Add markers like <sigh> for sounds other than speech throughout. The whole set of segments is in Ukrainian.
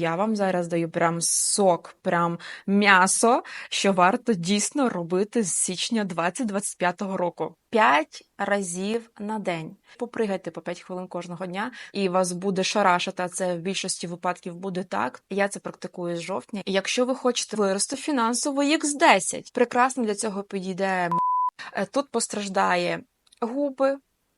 Я вам зараз даю прям сок, прям м'ясо, що варто дійсно робити з січня 2025 року. П'ять разів на день. Попригайте по 5 хвилин кожного дня, і вас буде шарашити, а це в більшості випадків буде так. Я це практикую з жовтня. І якщо ви хочете вирости фінансово X10, прекрасно для цього підійде. Е, Тут постраждає губи,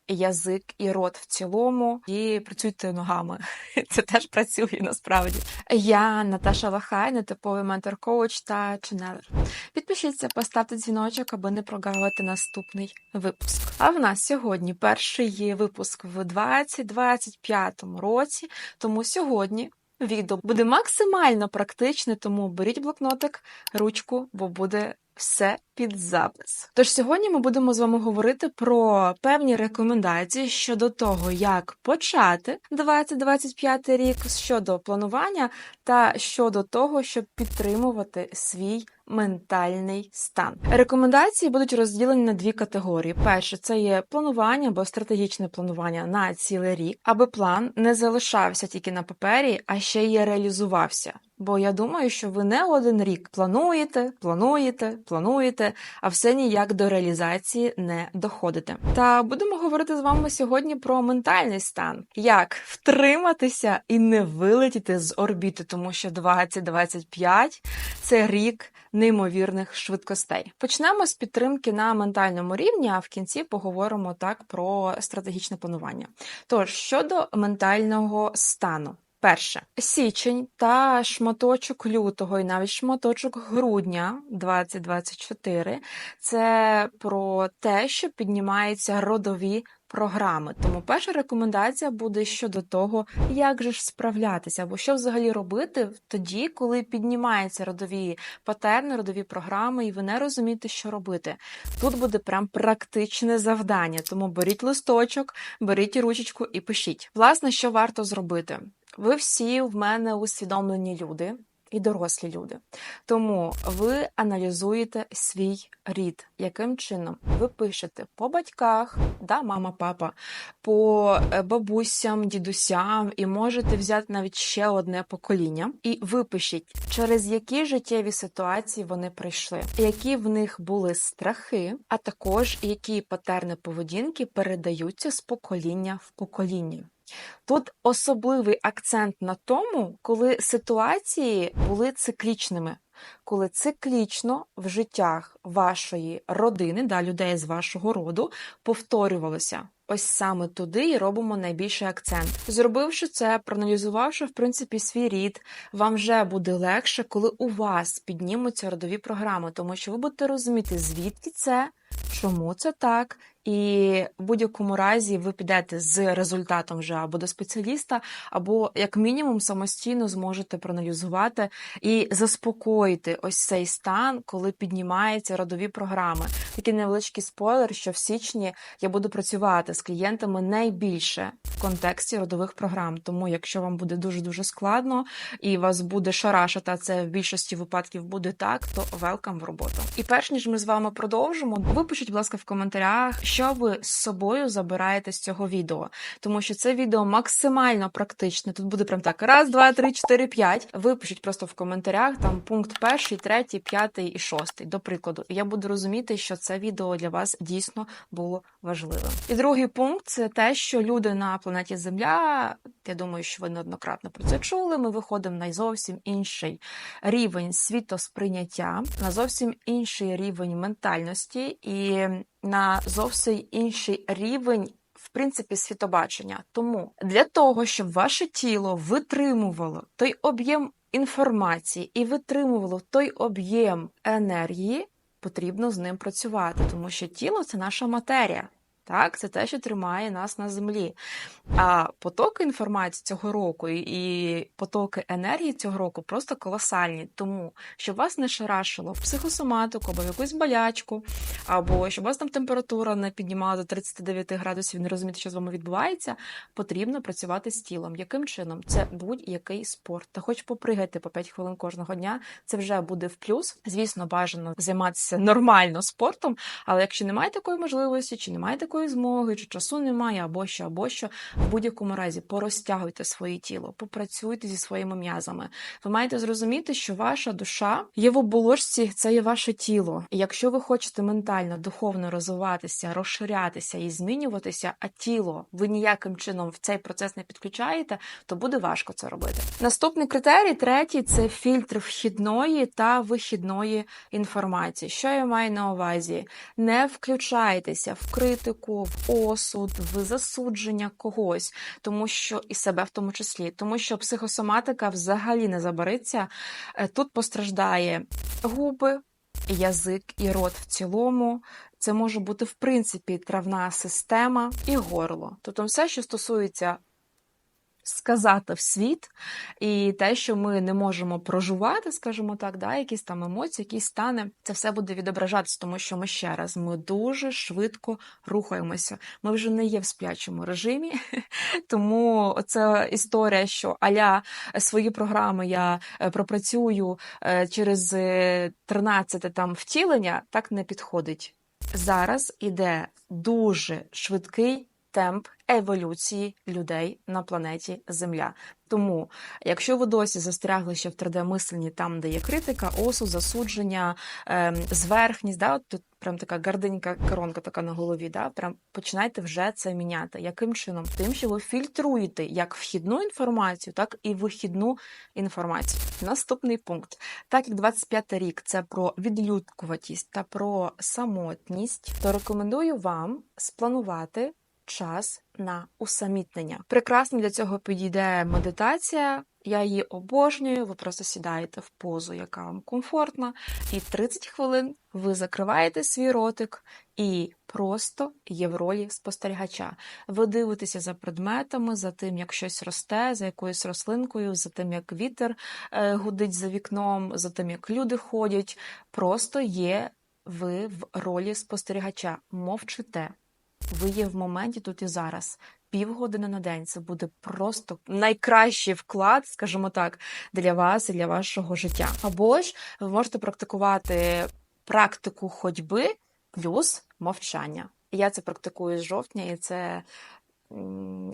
язик і рот в цілому, і працюйте ногами. <laughs> Це теж працює насправді. Я Наташа Лахай, нетиповий ментор-коуч та ченелер. Підпишіться, поставте дзвіночок, аби не прогавити наступний випуск. А в нас сьогодні перший випуск в 2025 році, тому сьогодні. Відео буде максимально практичне, тому беріть блокнотик, ручку, бо буде все під запис. Тож сьогодні ми будемо з вами говорити про певні рекомендації щодо того, як почати 2025 рік, щодо планування та щодо того, щоб підтримувати свій ментальний стан. Рекомендації будуть розділені на дві категорії: перше це є планування або стратегічне планування на цілий рік, аби план не залишався тільки на папері, а ще й реалізувався. Бо я думаю, що ви не один рік плануєте, плануєте, плануєте, а все ніяк до реалізації не доходите. Та будемо говорити з вами сьогодні про ментальний стан, як втриматися і не вилетіти з орбіти, тому що 2025 – це рік неймовірних швидкостей. Почнемо з підтримки на ментальному рівні, а в кінці поговоримо так про стратегічне планування. Тож щодо ментального стану. Перше січень та шматочок лютого, і навіть шматочок грудня 2024 – це про те, що піднімаються родові програми. Тому перша рекомендація буде щодо того, як же ж справлятися, або що взагалі робити тоді, коли піднімаються родові патерни, родові програми, і ви не розумієте, що робити. Тут буде прям практичне завдання. Тому беріть листочок, беріть ручечку і пишіть. Власне, що варто зробити? Ви всі в мене усвідомлені люди і дорослі люди. Тому ви аналізуєте свій рід, яким чином ви пишете по батьках, да, мама, папа, по е, бабусям, дідусям, і можете взяти навіть ще одне покоління, і випишіть, через які життєві ситуації вони прийшли, які в них були страхи, а також які патерни поведінки передаються з покоління в покоління. Тут особливий акцент на тому, коли ситуації були циклічними, коли циклічно в життях вашої родини, да, людей з вашого роду, повторювалося. Ось саме туди і робимо найбільший акцент. Зробивши це, проаналізувавши в принципі свій рід, вам вже буде легше, коли у вас піднімуться родові програми, тому що ви будете розуміти, звідки це, чому це так, і в будь-якому разі ви підете з результатом вже або до спеціаліста, або як мінімум самостійно зможете проаналізувати і заспокоїти ось цей стан, коли піднімаються родові програми. Такий невеличкий спойлер, що в січні я буду працювати з клієнтами найбільше в контексті родових програм. Тому, якщо вам буде дуже дуже складно і вас буде шарашити, а це в більшості випадків буде так, то велкам в роботу. І перш ніж ми з вами продовжимо, випишіть, будь ласка, в коментарях, що ви з собою забираєте з цього відео, тому що це відео максимально практичне. Тут буде прям так: раз, два, три, чотири, п'ять. Випишіть просто в коментарях там пункт перший, третій, п'ятий і шостий. До прикладу, я буду розуміти, що це відео для вас дійсно було важливим. І другий пункт це те, що люди на планеті Земля. Я думаю, що ви неоднократно про це чули. Ми виходимо на зовсім інший рівень світосприйняття, на зовсім інший рівень ментальності і на зовсім інший рівень. В принципі, світобачення. Тому для того, щоб ваше тіло витримувало той об'єм інформації і витримувало той об'єм енергії, потрібно з ним працювати, тому що тіло це наша матерія. Так, це те, що тримає нас на землі. А потоки інформації цього року і потоки енергії цього року просто колосальні. Тому щоб вас не шарашило психосоматику або якусь болячку, або щоб вас там температура не піднімала до 39 градусів, не розуміти, що з вами відбувається, потрібно працювати з тілом. Яким чином? Це будь-який спорт. Та хоч попригайте по 5 хвилин кожного дня, це вже буде в плюс. Звісно, бажано займатися нормально спортом, але якщо немає такої можливості, чи немає такої такої змоги, чи часу немає, або що, або що. В будь-якому разі порозтягуйте своє тіло, попрацюйте зі своїми м'язами. Ви маєте зрозуміти, що ваша душа є в оболочці, це є ваше тіло. І якщо ви хочете ментально, духовно розвиватися, розширятися і змінюватися, а тіло ви ніяким чином в цей процес не підключаєте, то буде важко це робити. Наступний критерій, третій це фільтр вхідної та вихідної інформації. Що я маю на увазі? Не включайтеся в критику, в осуд, в засудження когось, тому що і себе в тому числі, тому що психосоматика взагалі не забариться. Е, Тут постраждає губи, язик і рот в цілому. Це може бути, в принципі, травна система і горло. Тобто, все, що стосується сказати в світ, і те, що ми не можемо проживати, скажімо так, да, якісь там емоції, якісь стани, це все буде відображатися, тому що ми ще раз ми дуже швидко рухаємося. Ми вже не є в сплячому режимі, <laughs> тому це історія, що аля свої програми я е, пропрацюю е, через е, 13 там втілення, так не підходить. Зараз іде дуже швидкий темп еволюції людей на планеті Земля. Тому, якщо ви досі застрягли ще в 3D-мисленні, там, де є критика, осуд, засудження, ем, зверхність, да, от тут прям така гарденька коронка така на голові, да, прям починайте вже це міняти. Яким чином? Тим, що ви фільтруєте як вхідну інформацію, так і вихідну інформацію. Наступний пункт. Так як 25 рік це про відлюдкуватість та про самотність, то рекомендую вам спланувати час на усамітнення. Прекрасно для цього підійде медитація. Я її обожнюю. Ви просто сідаєте в позу, яка вам комфортна, і 30 хвилин ви закриваєте свій ротик і просто є в ролі спостерігача. Ви дивитеся за предметами, за тим, як щось росте, за якоюсь рослинкою, за тим, як вітер е, гудить за вікном, за тим, як люди ходять. Просто є ви в ролі спостерігача, мовчите. Ви є в моменті тут і зараз. Півгодини на день це буде просто найкращий вклад, скажімо так, для вас і для вашого життя. Або ж ви можете практикувати практику ходьби плюс мовчання. Я це практикую з жовтня, і це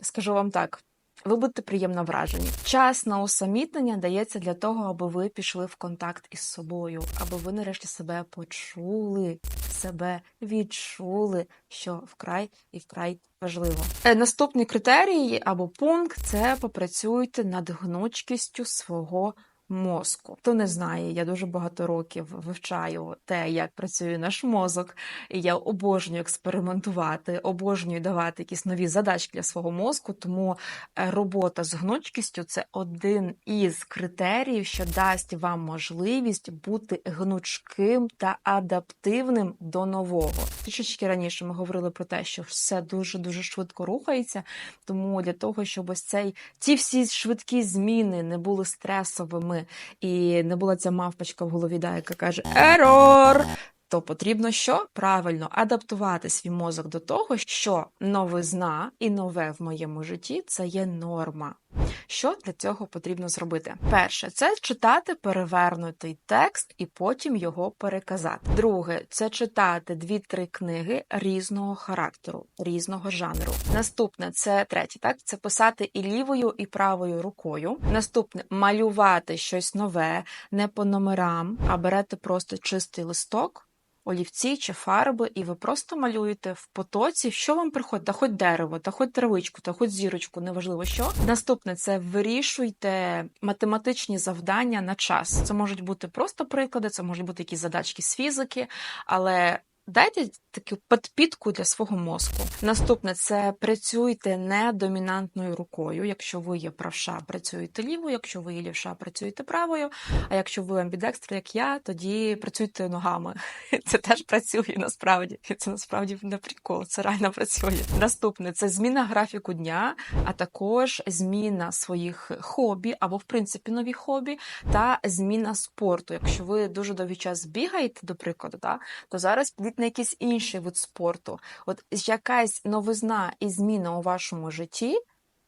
скажу вам так. Ви будете приємно вражені. Час на усамітнення дається для того, аби ви пішли в контакт із собою, аби ви нарешті себе почули, себе відчули, що вкрай і вкрай важливо. Е, Наступний критерій або пункт це попрацюйте над гнучкістю свого мозку. Хто не знає, я дуже багато років вивчаю те, як працює наш мозок, і я обожнюю експериментувати, обожнюю давати якісь нові задачки для свого мозку. Тому е, робота з гнучкістю це один із критеріїв, що дасть вам можливість бути гнучким та адаптивним до нового. Трішечки раніше ми говорили про те, що все дуже дуже швидко рухається. Тому для того, щоб ось цей ці всі швидкі зміни не були стресовими і не була ця мавпочка в голові, да, яка каже Ерор! То потрібно що правильно адаптувати свій мозок до того, що новизна і нове в моєму житті це є норма. Що для цього потрібно зробити? Перше, це читати перевернутий текст і потім його переказати. Друге, це читати дві-три книги різного характеру, різного жанру. Наступне це третє, так це писати і лівою, і правою рукою. Наступне малювати щось нове, не по номерам, а берете просто чистий листок олівці чи фарби, і ви просто малюєте в потоці, що вам приходить, та хоч дерево, та хоч травичку, та хоч зірочку, неважливо що. Наступне це вирішуйте математичні завдання на час. Це можуть бути просто приклади, це можуть бути якісь задачки з фізики, але. Дайте таку підпітку для свого мозку. Наступне це працюйте не домінантною рукою. Якщо ви є правша, працюєте лівою, якщо ви є лівша, працюєте правою. А якщо ви амбідекстр, як я, тоді працюйте ногами. <laughs> Це теж працює насправді. Це насправді не прикол, це реально працює. Наступне це зміна графіку дня, а також зміна своїх хобі або, в принципі, нові хобі та зміна спорту. Якщо ви дуже довгий час бігаєте, до прикладу, та, то зараз підіть на якийсь інший вид спорту. От якась новизна і зміна у вашому житті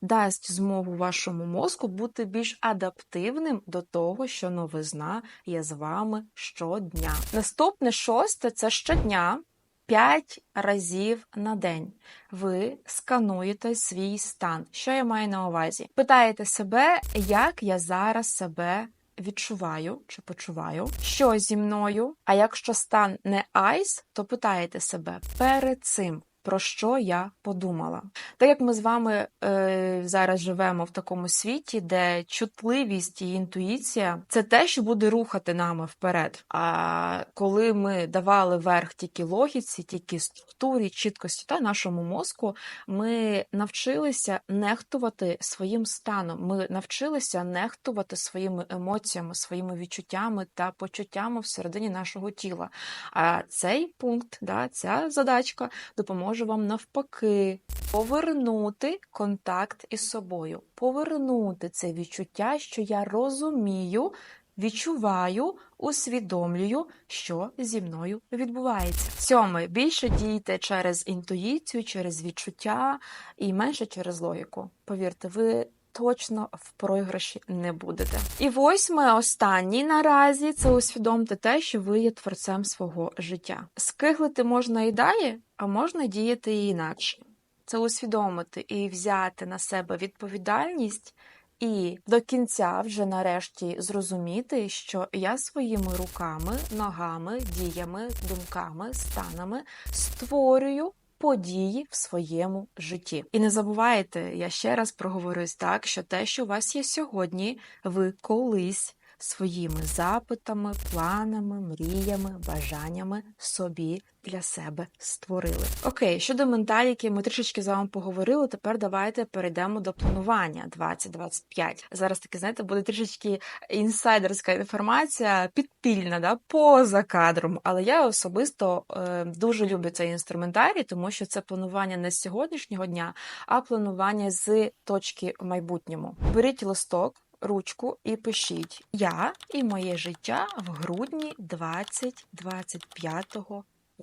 дасть змогу вашому мозку бути більш адаптивним до того, що новизна є з вами щодня. Наступне шосте це щодня. 5 разів на день ви скануєте свій стан. Що я маю на увазі? Питаєте себе, як я зараз себе відчуваю чи почуваю, що зі мною. А якщо стан не айс, то питаєте себе перед цим. Про що я подумала? Так як ми з вами е, зараз живемо в такому світі, де чутливість і інтуїція це те, що буде рухати нами вперед. А коли ми давали верх тільки логіці, тільки структурі, чіткості та нашому мозку, ми навчилися нехтувати своїм станом. Ми навчилися нехтувати своїми емоціями, своїми відчуттями та почуттями всередині нашого тіла. А цей пункт, да, ця задачка допоможе допоможе вам навпаки повернути контакт із собою, повернути це відчуття, що я розумію, відчуваю, усвідомлюю, що зі мною відбувається. Сьоме більше дійте через інтуїцію, через відчуття і менше через логіку. Повірте, ви точно в програші не будете. І восьме, останній наразі це усвідомте те, що ви є творцем свого життя. Скиглити можна і далі, а можна діяти і інакше. Це усвідомити і взяти на себе відповідальність. І до кінця вже нарешті зрозуміти, що я своїми руками, ногами, діями, думками, станами створюю події в своєму житті. І не забувайте, я ще раз проговорюсь так, що те, що у вас є сьогодні, ви колись своїми запитами, планами, мріями, бажаннями собі для себе створили. Окей, щодо менталіки, ми трішечки з вами поговорили. Тепер давайте перейдемо до планування 2025. Зараз таки, знаєте, буде трішечки інсайдерська інформація, підпільна, да, поза кадром. Але я особисто е, дуже люблю цей інструментарій, тому що це планування не з сьогоднішнього дня, а планування з точки в майбутньому. Беріть листок ручку і пишіть Я і моє життя в грудні 2025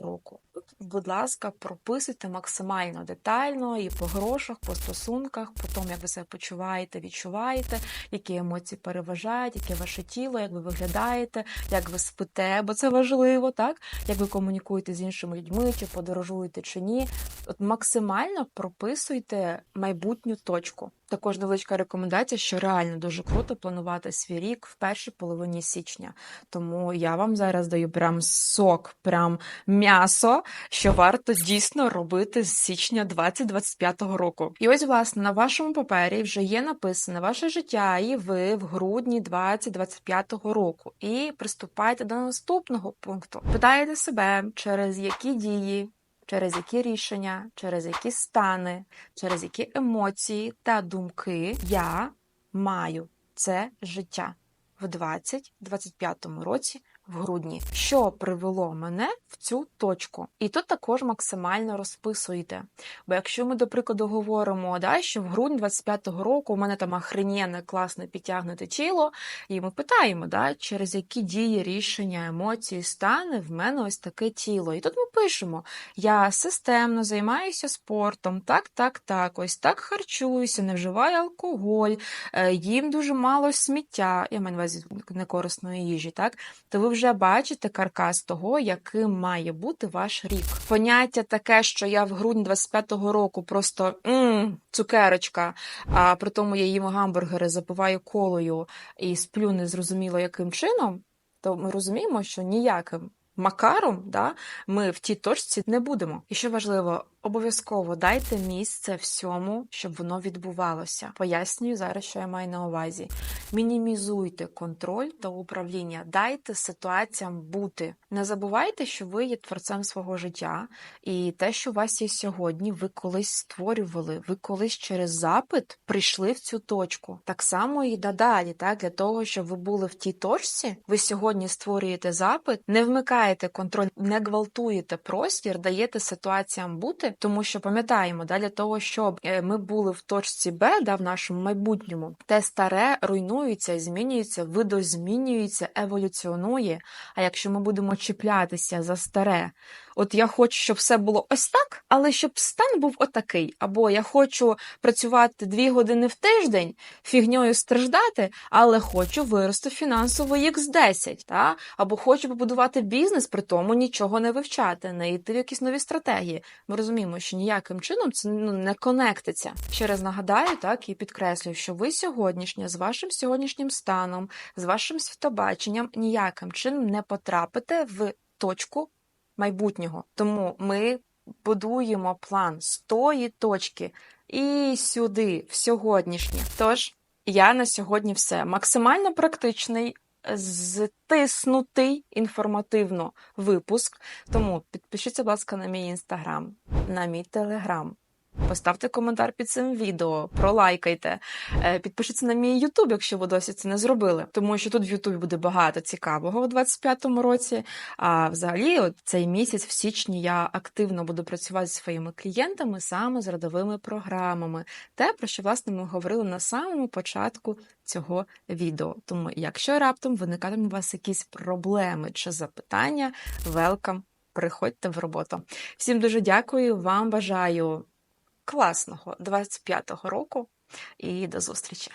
року. Будь ласка, прописуйте максимально детально і по грошах, по стосунках, по тому, як ви себе почуваєте, відчуваєте, які емоції переважають, яке ваше тіло, як ви виглядаєте, як ви спите, бо це важливо, так? Як ви комунікуєте з іншими людьми, чи подорожуєте, чи ні. От максимально прописуйте майбутню точку. Також невеличка рекомендація, що реально дуже круто планувати свій рік в першій половині січня. Тому я вам зараз даю прям сок, прям м'ясо, що варто дійсно робити з січня 2025 року. І ось, власне, на вашому папері вже є написане ваше життя, і ви в грудні 2025 року. І приступайте до наступного пункту. Питаєте себе, через які дії через які рішення, через які стани, через які емоції та думки я маю це життя. В 2025 році в грудні, що привело мене в цю точку. І тут також максимально розписуйте. Бо якщо ми, до прикладу, говоримо, да, що в грудні 25-го року у мене там охренєне, класне підтягнуте тіло, і ми питаємо, да, через які дії, рішення, емоції, стани в мене ось таке тіло. І тут ми пишемо: я системно займаюся спортом, так, так, так, ось так харчуюся, не вживаю алкоголь, е, їм дуже мало сміття, я маю на увазі некорисної їжі, так, то ви вже бачите каркас того, яким має бути ваш рік. Поняття таке, що я в грудні 25-го року просто м цукерочка, а при тому я їм гамбургери, запиваю колою і сплю незрозуміло яким чином, то ми розуміємо, що ніяким макаром да, ми в тій точці не будемо. І що важливо, Обов'язково дайте місце всьому, щоб воно відбувалося. Пояснюю зараз, що я маю на увазі. Мінімізуйте контроль та управління, дайте ситуаціям бути. Не забувайте, що ви є творцем свого життя, і те, що у вас є сьогодні, ви колись створювали, ви колись через запит прийшли в цю точку. Так само і дадалі, так, для того, щоб ви були в тій точці, ви сьогодні створюєте запит, не вмикаєте контроль, не гвалтуєте простір, даєте ситуаціям бути тому що пам'ятаємо, да, для того, щоб е, ми були в точці Б, да, в нашому майбутньому, те старе руйнується, змінюється, видозмінюється, еволюціонує. А якщо ми будемо чіплятися за старе, от я хочу, щоб все було ось так, але щоб стан був отакий, або я хочу працювати дві години в тиждень, фігньою страждати, але хочу вирости фінансово X10, та? або хочу побудувати бізнес, при тому нічого не вивчати, не йти в якісь нові стратегії. Ми розуміємо, що ніяким чином це ну, не конектиться. Ще раз нагадаю, так і підкреслюю, що ви сьогоднішнє з вашим сьогоднішнім станом, з вашим світобаченням ніяким чином не потрапите в точку майбутнього. Тому ми будуємо план з тої точки і сюди, в сьогоднішнє. Тож я на сьогодні все максимально практичний. Зтиснутий інформативно випуск. Тому підпишіться, будь ласка, на мій інстаграм, на мій телеграм. Поставте коментар під цим відео, пролайкайте, Е, підпишіться на мій Ютуб, якщо ви досі це не зробили, тому що тут в Ютубі буде багато цікавого у 25-му році. А взагалі, от цей місяць, в січні, я активно буду працювати зі своїми клієнтами саме з родовими програмами, те, про що власне ми говорили на самому початку цього відео. Тому, якщо раптом виникатимуть у вас якісь проблеми чи запитання, велкам, приходьте в роботу. Всім дуже дякую, вам бажаю класного 25-го року і до зустрічі!